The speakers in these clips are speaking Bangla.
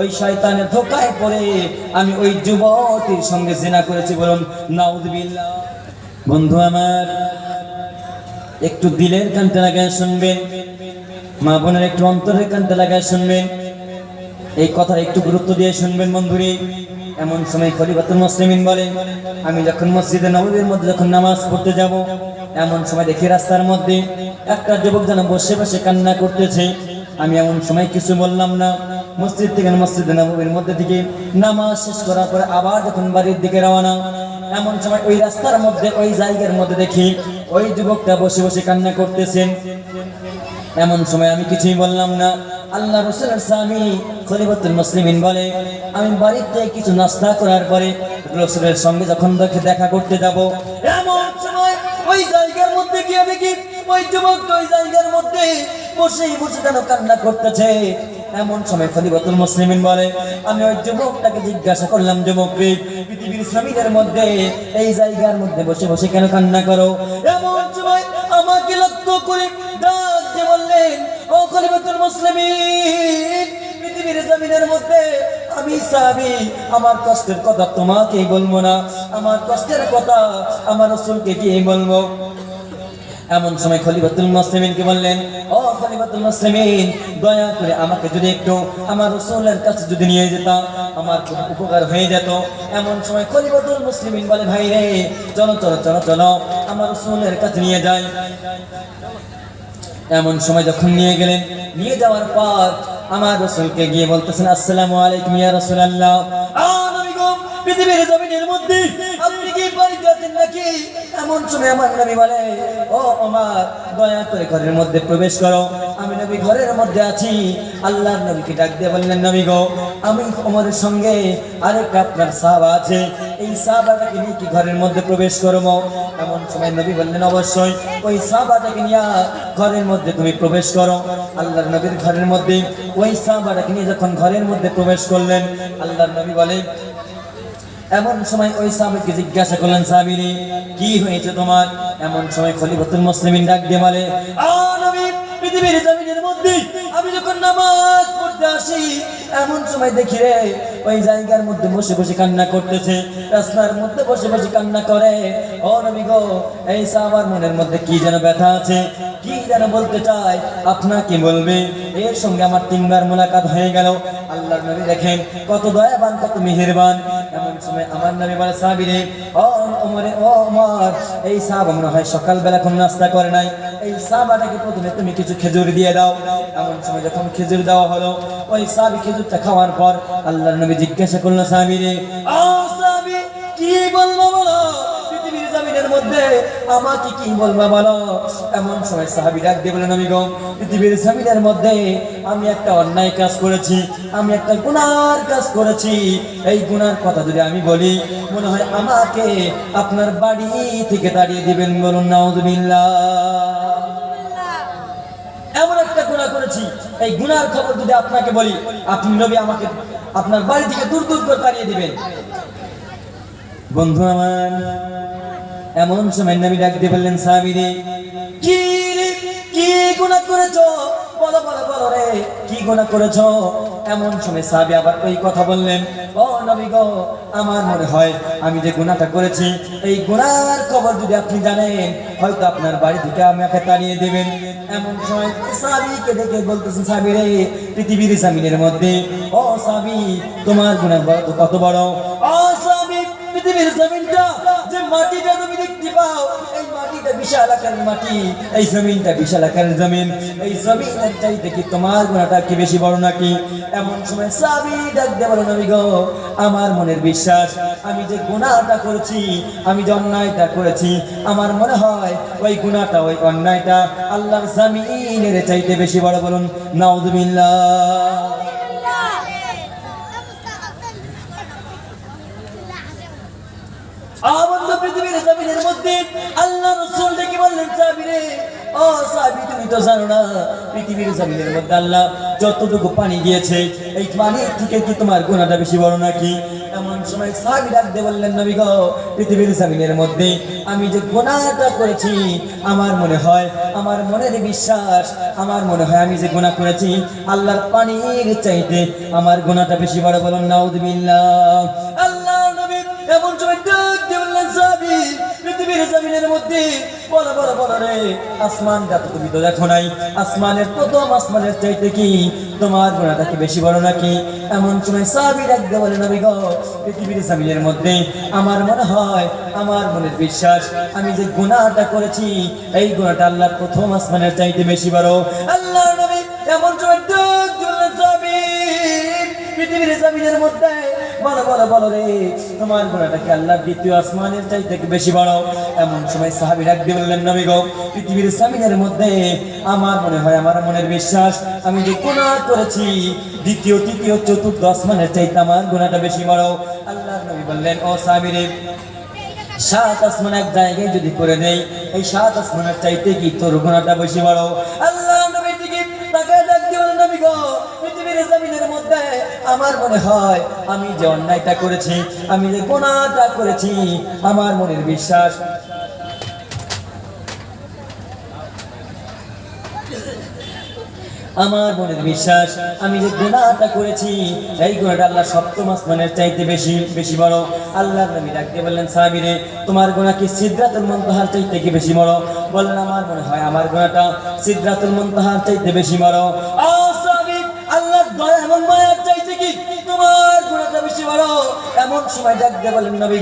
ওই শয়তানের ধোকায় পড়ে। আমি ওই যুবতীর সঙ্গে জেনা করেছি, বলুন নাউদুবিল্লাহ বন্ধু আমার, একটু দিলের কানতে লাগায় শুনবেন, মা বোনের একটু অন্তরের কানতে লাগায় শুনবেন, এই কথা একটু গুরুত্ব দিয়ে শুনবেন বন্ধুরে। এমন সময় খলিফাতুল মুসলিমিন বলে, আমি যখন মসজিদে নববীর মধ্যে যখন নামাজ পড়তে যাব, এমন সময় দেখি রাস্তার মধ্যে একটা যুবক যেন বসে বসে কান্না করতেছে। আমি এমন সময় কিছু বললাম না। মসজিদ থেকে মসজিদ নববীর মধ্যে থেকে নামাজ শেষ করার পরে আবার যখন বাড়ির দিকে রওনা, এমন সময় ওই রাস্তার মধ্যে, ওই জায়গার মধ্যে দেখি ওই যুবকটা বসে বসে কান্না করতেছেন। এমন সময় আমি কিছুই বললাম না। আল্লাহ রসুলের স্বামী খলিফাতুল মুসলিমিন বলে, আমি বাড়িতে কিছু নাস্তা করার পরে রসুলের সঙ্গে যখন দেখে দেখা করতে যাব, এমন সময় ওই জায়গার মধ্যে গিয়ে দেখি ওই যুবকটা ওই জায়গার মধ্যে বসেই বসে যেন কান্না করতেছে। এমন সময় খলিফাতুল মুসলিমিন বলে, আমি ওই যুবকটাকে জিজ্ঞাসা করলাম, যুবক পৃথিবীর শ্রমিকের মধ্যে, এই জায়গার মধ্যে বসে বসে কেন কান্না করো? এমন সময় আমাকে লক্ষ্য করে ডাক দিয়ে বললেন, ও খলিফাতুল মুসলিমিন, পৃথিবীর জমিনের মধ্যে আমি আমার কষ্টের কথা বলব না, আমার কষ্টের কথা আমার রসুলকে কি বলব। এমন সময় খলিফাতুল মুসলিমিনকে বললেন, ও খলিফাতুল মুসলিমিন, দয়া করে আমাকে যদি একটু আমার রসুলের কাছে যদি নিয়ে যেতাম আমার খুব উপকার হয়ে যেত। এমন সময় খলিফাতুল মুসলিমিন বলে, ভাই রে, চলো চলো চলো চলো, আমার রসুলের কাছে নিয়ে যাই। এমন সময় যখন নিয়ে গেলেন, নিয়ে যাওয়ার পর আমার রসুলকে গিয়ে বলতেছেন, আসসালামু আলাইকুম ইয়া রাসূলুল্লাহ। পৃথিবীর জমিনের মধ্যে আপনি কি নাকি? এমন সময় আমার নবী বলে, ও আমার দয়া করে ঘরের মধ্যে প্রবেশ করো। আমি নবী ঘরের মধ্যে আছি। আল্লাহর নবীকে ডাক দিয়ে বললেন, নবী গো, আমি ওমরের সঙ্গে আরেকটা আপনার সাহাবা আছে। এই সাহাবাটাকে নিয়ে কি ঘরের মধ্যে প্রবেশ করব? এমন সময় নবী বললেন, অবশ্যই। ওই সাহাবাটাকে নিয়ে ঘরের মধ্যে তুমি প্রবেশ করো। আল্লাহর নবীর ঘরের মধ্যে ওই সাহাবাটাকে নিয়ে যখন ঘরের মধ্যে প্রবেশ করলেন, আল্লাহর নবী বলে এমন সময় ওই সাহাবিকে জিজ্ঞাসা করলেন সাহাবিনী কি হয়েছে তোমার? এমন সময় খলিফাতুল মুসলিমিন ডাক দিয়ে বলে "আ নবী, পৃথিবীর জমিনের মধ্যে আমি যখন নামাজ পড়তে আসি এমন সময় দেখি রে ওই জায়গার মধ্যে বসে বসে কান্না করতেছে রাস্তার মধ্যে বসে বসে কান্না করে। ও নবী গো এই সাহাবার মনের মধ্যে কি যেন ব্যথা আছে কি যেন বলতে চায় আপনাকে বলবে? এর সঙ্গে আমার তিনবার মোলাকাত হয়ে গেল। আল্লাহর নবী দেখেন কত দয়াবান কত মেহেরবান। এই হয় সকালবেলা কোনো নাস্তা করে নাই। এই তুমি কিছু খেজুর দিয়ে দাও। এমন সময় যখন খেজুর দেওয়া হলো, ওই খাওয়ার পর আল্লাহর নবী জিজ্ঞাসা করল সাহাবীরে সাহাবী কি বলো মধ্যে আমাকে কি বলবা বলো? এমন সময় সাহাবী ডাক দিয়ে বলেন আমি গো পৃথিবীর জমিনের মধ্যে আমি একটা অন্যায় কাজ করেছি, আমি একটা গুনার কাজ করেছি। এই গুনার কথা যদি আমি বলি, মনে হয় আমাকে আপনার বাড়ি থেকে তাড়িয়ে দিবেন বলুন, নাউজুবিল্লাহ। এমন একটা গুনাহ করেছি। এই গুনার খবর যদি আপনাকে বলি, আপনি নবী আমাকে আপনার বাড়ি থেকে দূর দূর করে তাড়িয়ে দিবেন। বন্ধু আমার এমন সময় নবী ডাক দিয়ে বললেন, সাহাবীরে, কি কি গুনাহ করেছ? বলো বলো বলো রে, কি গুনাহ করেছ? এমন সময় সাহাবী আবার ওই কথা বললেন, ও নবী গো, আমার মনে হয় আমি যে গুনাহটা করেছি, এই গুনার খবর যদি আপনি জানেন, হয়তো আপনার বাড়ি থেকে আমাকে তাড়িয়ে দেবেন। এমন সময় সাহাবীকে দেখে বলতেছেন সাহাবী রে পৃথিবীর জামিনের মধ্যে, ও সাহাবী, তোমার গুনাহ কত বড়? ও সাহাবী, পৃথিবীর জমিনটা যে মাটিটা তুমি মাটিটা বিশাল মাটি, এই জমিনটা বিশাল জমিন, এই চাইতে কি তোমার গুণাটা কি বেশি বড় নাকি? এমন সময় গো, আমার মনের বিশ্বাস, আমি যে গুণাটা করেছি, আমি যে অন্যায়টা করেছি, আমার মনে হয় ওই গুণাটা ওই অন্যায়টা আল্লাহর জমিনের চাইতে বেশি বড় বলুন, নাউজুবিল্লাহ আবদ্ধ পৃথিবীর জমিনের মধ্যে আল্লাহ রসুল ডেকে বললেন, সাবিরে, ও সাবি, তুমি তো জানো না, পৃথিবীর জমিনের মধ্যে আল্লাহ যতটুকু পানি দিয়েছে, এই পানির থেকে কি তোমার গুণাটা বেশি বড় নাকি? এমন সময় সাহাবী ডাক দিয়ে বললেন, নবী পৃথিবীর জমিনের মধ্যে আমি যে করেছি, আমার মনে হয়, আমার মনের বিশ্বাস, আমার মনে হয় আমি যে গুনাহ করেছি, আল্লাহর পানির চাইতে আমার গুনাহটা বেশি বড় বলুন নাউযুবিল্লাহ আল্লাহ নবী এমন সময় বড় রে তুমি তো দেখো নাই। আসমানের প্রথম আসমানের চাইতে কি? তোমার গুণাটা কি বেশি বড় নাকি? এমন সময় সাবি বলে, নবী জমিনের মধ্যে আমার মনে হয়, আমার মনের বিশ্বাস, আমি যে গুণাটা করেছি, এই গুণাটা আল্লাহর প্রথম আসমানের চাইতে বেশি বড়। আল্লাহ নবী এমন সময় পৃথিবীর জমিনের মধ্যে বলো বলো বলো রে, তোমার গুণাটা কি আল্লাহ দ্বিতীয় আসমানের চাইতে কি বেশি বড়? এমন সময় সাহাবি ডাক দিয়ে বললেন, নবী গো, পৃথিবীর জমিনের মধ্যে আমার মনে হয় আমার মনের বিশ্বাস, আমি যে গুণা করেছি, দ্বিতীয়, তৃতীয়, চতুর্থ আসমানের চাইতে আমার গুণাটা বেশি বড়। আল্লাহ নবী বললেন, ও সাহাবিরে, সাত আসমান এক জায়গায় যদি করে দেই, এই সাত আসমানের চাইতে কি তোর গুণাটা বেশি বড়? আল্লাহ আমার মনে হয় আমি যে অন্যায়টা করেছি, আমি যে গুণাটা করেছি, আমার মনের বিশ্বাস। আমার মনের বিশ্বাস, আমি যে গুণাটা করেছি, এই গুণাটা আল্লাহ সপ্তম আসমানের চাইতে বেশি বেশি বড়। আল্লাহ নবী ডাকতে বললেন, সাহাবিরে, তোমার গুণা কি সিদ্ধাতুল মুনতাহার চাইতে কি বেশি বড়? বললেন, আমার মনে হয় আমার গুণাটা সিদ্ধাতুল মুনতাহার চাইতে বেশি বড়। আ এমন সময় ডাকতে বলেন, নবী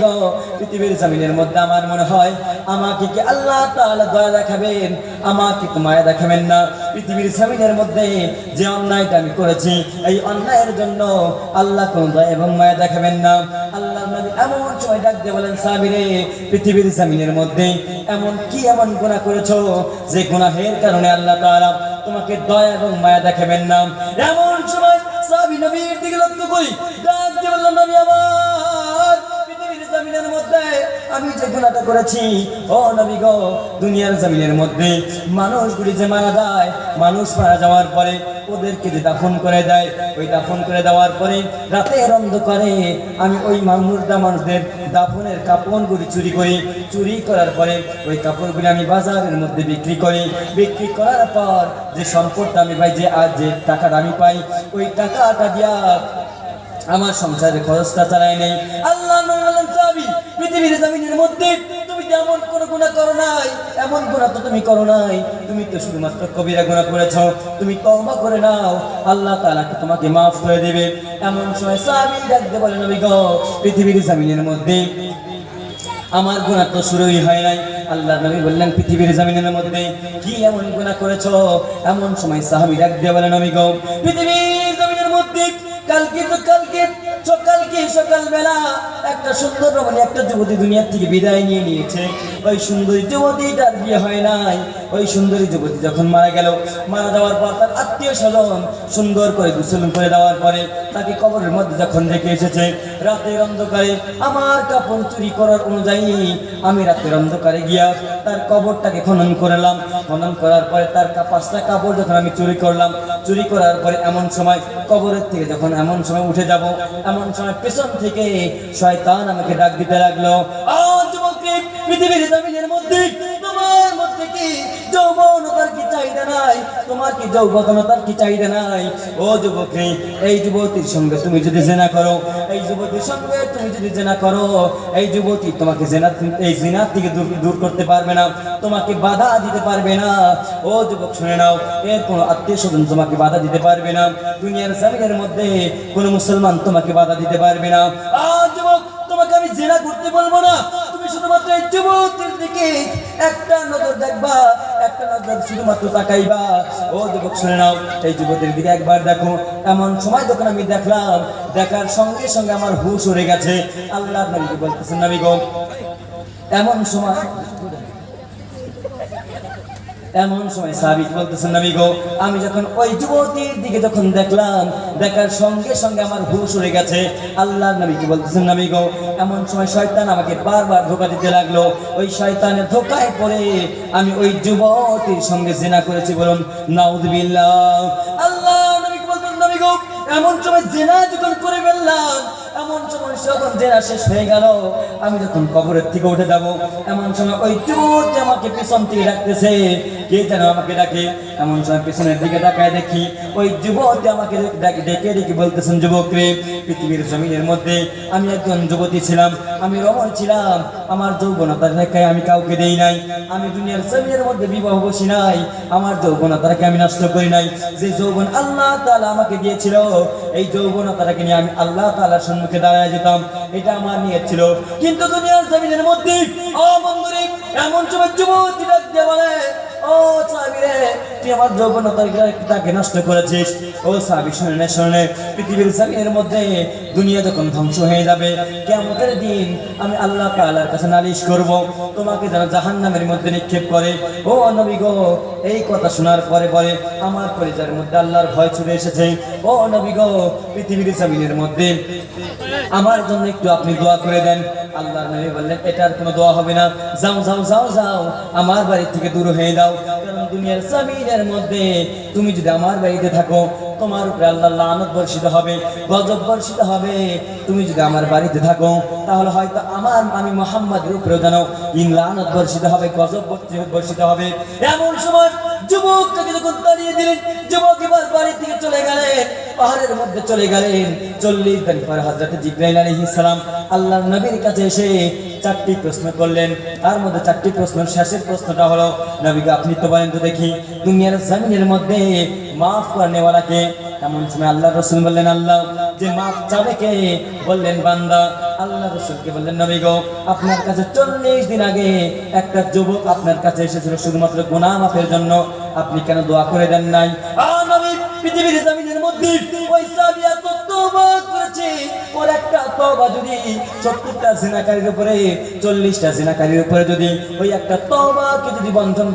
পৃথিবীর জমিনের মধ্যে আমার মনে হয় আমাকে কি আল্লাহ তাআলা দয়া দেখাবেন? আমাকে তো মায়া দেখাবেন না। পৃথিবীর জমিনের মধ্যে যে অন্যায়টা আমি করেছি, এই অন্যায়ের জন্য আল্লাহ কোন দয়া এবং মায়া দেখাবেন না। আল্লাহ নবী এমন সময় ডাক দিয়ে বলেন, সাবিরে, পৃথিবীর জমিনের মধ্যে এমন কি এমন গুনাহ করেছ যে গুনাহের কারণে আল্লাহ তাআলা তোমাকে দয়া এবং মায়া দেখাবেন না? এমন সময় সাহাবী নবীর দিকে লক্ষ্য করি ডাক দিয়ে বললাম নবী আমার আমি যে গুণাটা করেছি, ও নবী গো, দুনিয়ার জমিনের মধ্যে মানুষগুলি যে মারা যায়, মানুষ মারা যাওয়ার পরে ওদেরকে যে দাফন করে দেয়, ওই দাফন করে দেওয়ার পরে রাতের অন্ধকারে আমি ওই মামুরদা মানুষদের দাফনের কাপড়গুলি চুরি করি। চুরি করার পরে ওই কাপড়গুলি আমি বাজারের মধ্যে বিক্রি করি। বিক্রি করার পর যে সম্পদটা আমি পাই, যে আর যে টাকাটা আমি পাই, ওই টাকাটা দিয়া আমার সংসারের খরচটা চালাই নেই। আল্লাহ পৃথিবীর জমিনের মধ্যে তুমি তো এমন কোন গুণা করো নাই, এমন গুণা তো তুমি করো নাই। তুমি তো শুধুমাত্র কবিরা গুণা করেছ, তুমি তওবা করে নাও, আল্লাহ তাআলা কি তোমাকে মাফ করে দেবে? এমন সময় সাহাবী ডাকতে বলে, নবী গো, পৃথিবীর জমিনের মধ্যে আমার গুণা তো শুরুই হয় নাই। আল্লাহ নবী বললেন, পৃথিবীর জমিনের মধ্যে কি এমন গুণা করেছ? এমন সময় সাহাবী ডাক দিয়ে বলেন নবী গো, পৃথিবীর জমিনের মধ্যে কালকে তো কালকে সকালবেলা একটা সুন্দর একটা যুবতী দুনিয়ার থেকে বিদায় নিয়ে নিয়েছে। ওই সুন্দরী বিয়ে হয় নাই। ওই সুন্দরী যুবতী যখন মারা গেল, মারা যাওয়ার পর তার আত্মীয় স্বজন সুন্দর করে করে দেওয়ার পরে তাকে কবরের মধ্যে যখন রেখে এসেছে, রাতের অন্ধকারে আমার কাপড় চুরি করার অনুযায়ী আমি রাতের অন্ধকারে গিয়া তার কবরটাকে খনন করলাম। খনন করার পরে তার পাঁচটা কাপড় যখন আমি চুরি করলাম, চুরি করার পরে এমন সময় কবরের থেকে যখন এমন সময় উঠে যাব এমন সময় পেছন থেকে শয়তান আমাকে ডাক দিতে লাগল। পৃথিবীর জমিনের মধ্যে, তোমার মধ্যে কি যৌবনতার কি চাহিদা নাই? তোমার কি যৌবনতার কি চাহিদা নাই? ও এই যুবতীর সঙ্গে তুমি যদি জেনা করো, এই যুবতীর সঙ্গে তুমি যদি জেনা করো, এই যুবতী তোমাকে জেনা, এই জিনার থেকে দূর করতে পারবে না, তোমাকে বাধা দিতে পারবে না। ও যুবক, শুনে নাও, এর কোনো আত্মীয় স্বজন তোমাকে বাধা দিতে পারবে না। দুনিয়ার জমিনের মধ্যে কোনো মুসলমান তোমাকে বাধা দিতে পারবে না। আজ যুবক, তোমাকে আমি জেনা করতে বলব না। তুমি শুধুমাত্র এই যুবতীর দিকে একটা নজর দেখবা। নজর শুধুমাত্র তাকাইবা। ও যুবক, শুনে নাও। এই যুবতীর দিকে একবার দেখো। এমন সময় যখন আমি দেখলাম, দেখার সঙ্গে সঙ্গে আমার হুশ উড়ে গেছে। আল্লাহ নবীকে বলতেছেন, নবী গো, এমন সময় এমন সময় সাবিক বলতেছেন নবী গো, আমি যখন ওই যুবতীর দিকে যখন দেখলাম, দেখার সঙ্গে সঙ্গে আমার হুশ উড়ে গেছে। আল্লাহ কি বলতেছেন নবী গো, এমন সময় শয়তান আমাকে বারবার ধোকা দিতে লাগল। ওই শয়তানের ধোকায় পড়ে আমি ওই যুবতীর সঙ্গে জেনা করেছি বলুন। নাউদুবিল্লাহ আল্লাহ নবী কি বলতেছেন নবী গো, এমন সময় জেনা যখন করে ফেললাম এমন সময় যখন জেনা শেষ হয়ে গেল, আমি যখন কবরের থেকে উঠে যাব, এমন সময় ওই যুবকটি আমাকে পিছন থেকে ডাকতেছে, কে যেন আমাকে ডাকে, এমন সময় পিছনের দিকে তাকায় দেখি, ওই যুবকটি আমাকে ডাকে ডেকে বলতেছেন যুবক রে পৃথিবীর জমিনের মধ্যে আমি একজন যুবতী ছিলাম, আমি রমণ ছিলাম, আমার যৌবনতার রেখায় আমি কাউকে দেই নাই, আমি দুনিয়ার জমিনের মধ্যে বিবাহ বসি নাই, আমার যৌবনতাকে আমি নষ্ট করি নাই, যে যৌবন আল্লাহ তাআলা আমাকে দিয়েছিল এই যৌবনতাটাকে নিয়ে আমি আল্লাহ তালার সম্মুখে দাঁড়ায় যেতাম। এটা আমার নিয়ে ছিল। কিন্তু দুনিয়ার জমিনের মধ্যে অমন্দরিক এমন সময় যুবতী বলে ও সাবিরে তুই আমার নষ্ট করেছিস। ও পৃথিবীর মধ্যে ধ্বংস হয়ে যাবে দিন আমি আল্লাহ তোমাকে জাহান্নামের মধ্যে নিক্ষেপ করে। ও নবী গো, এই কথা শোনার পরে পরে আমার পরিচয়ের মধ্যে আল্লাহর ভয় ছুটে এসেছে। ও নবী গো, পৃথিবীর জমিনের মধ্যে আমার জন্য একটু আপনি দোয়া করে দেন। আল্লাহর নবী বললেন, এটার কোনো দোয়া হবে না। যাও যাও যাও যাও। আমার বাড়ি থেকে দূর হয়ে দাও কারণ দুনিয়ার জমিনের মধ্যে তুমি যদি আমার বাড়িতে থাকো, তোমার উপরে আল্লাহ লানত বর্ষিত হবে, গজব বর্ষিত হবে। তুমি যদি আমার বাড়িতে থাকো, তাহলে হয়তো আমার আমি মোহাম্মদের উপরেও জানো ইন লানত বর্ষিত হবে, গজব বর্ষি- বর্ষিত হবে। এমন সময় যুবকটাকে যখন দাঁড়িয়ে দিলেন, যুবক এবার বাড়ি থেকে চলে গেলেন, পাহাড়ের মধ্যে চলে গেলেন। চল্লিশ দিন পর হজরত জিব্রাইল আলাইহিস সালাম আল্লাহর নবীর কাছে এসে চারটি প্রশ্ন করলেন। তার মধ্যে চারটি প্রশ্ন শেষের প্রশ্নটা হলো, নবীকে আপনি তো বলেন তো দেখি, দুনিয়ার জমিনের মধ্যে মাফ করনেওয়ালাকে এমন সময় আল্লাহ রসুল বললেন, আল্লাহ যে মাফ চাবে কে? বললেন বান্দা, আল্লাহ রসুলকে বললেন, নবী গো, আপনার কাছে চল্লিশ দিন আগে একটা যুবক আপনার কাছে এসেছিল শুধুমাত্র গুনাহ মাফের জন্য। আপনি কেন দোয়া করে দেন নাই? পৃথিবীর জমিনের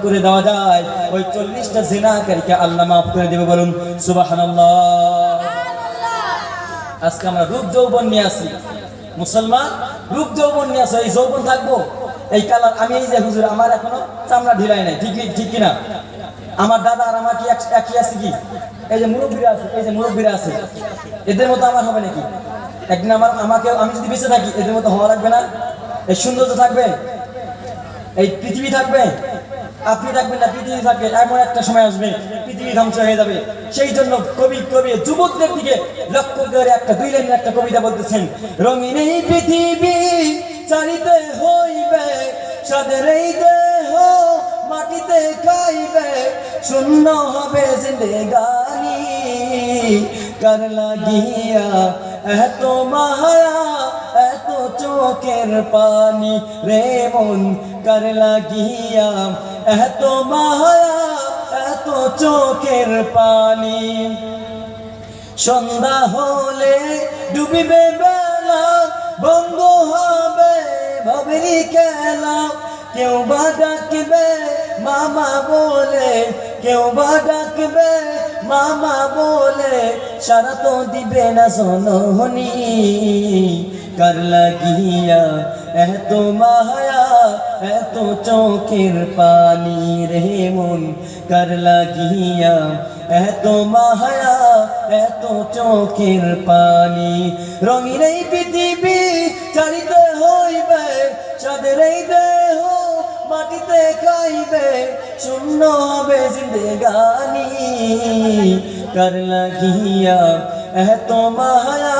করে দেওয়া যায়, ওই চল্লিশটা জিনাকারীকে আল্লাহ মাফ করে দেবে বলুন। সুবহানাল্লাহ। আজকে আমরা রূপ যৌবন নিয়ে আসি মুসলমান, রূপ যৌবন নিয়ে আসো এই যৌবন থাকব? এই কালার, আমি এই যে হুজুর, আমার এখনও চামড়া ঢিলাই নাই, ঠিক ঠিক কিনা? আমার দাদা আর আমার কি একই আছে কি? এই যে মুরব্বীরা আছে, এই যে মুরব্বীরা আছে, এদের মতো আমার হবে নাকি? একদিন আমার আমাকে আমি যদি বেঁচে থাকি, এদের মতো হওয়া লাগবে না? এই সৌন্দর্য থাকবে? এই পৃথিবী থাকবে? আপনি থাকবেন না, পৃথিবী থাকবে, এমন একটা সময় আসবে। পৃথিবী ধ্বংস হয়ে যাবে। সেই জন্য কবি কবি যুবকদের দিকে লক্ষ্য করে একটা, দুই লাইনের একটা কবিতা বলতেছেন, রঙিন এই পৃথিবী চালিতে হইবে, সাদের এই দেহ মাটিতে খাইবে, শূন্য হবে জিন্দেগানি। কার লাগিয়া এত মায়া, এত চোখের পানি রে মন, কার লাগিয়া এত মায়া এত চোখের পানি। সন্ধ্যা হলে ডুবিবে বেলা, বন্ধ হবে ভাবেরি খেলা। কেউ বা ডাকবে মামা বলে, কেউ বা ডাকবে মামা বলে, সারা তো দিবে না সোনহনি। কার লাগিয়া এত মায়া এত চোখের পানি রে মন কার লাগিয়া। এত মায়া এত চোখের পানি, রঙিন এই পৃথিবী চালিতে হইবে, চাঁদের এই দেহ মাটিতে খাইবে, শূন্য হবে জিন্দেগানি। কার লাগিয়া এত মায়া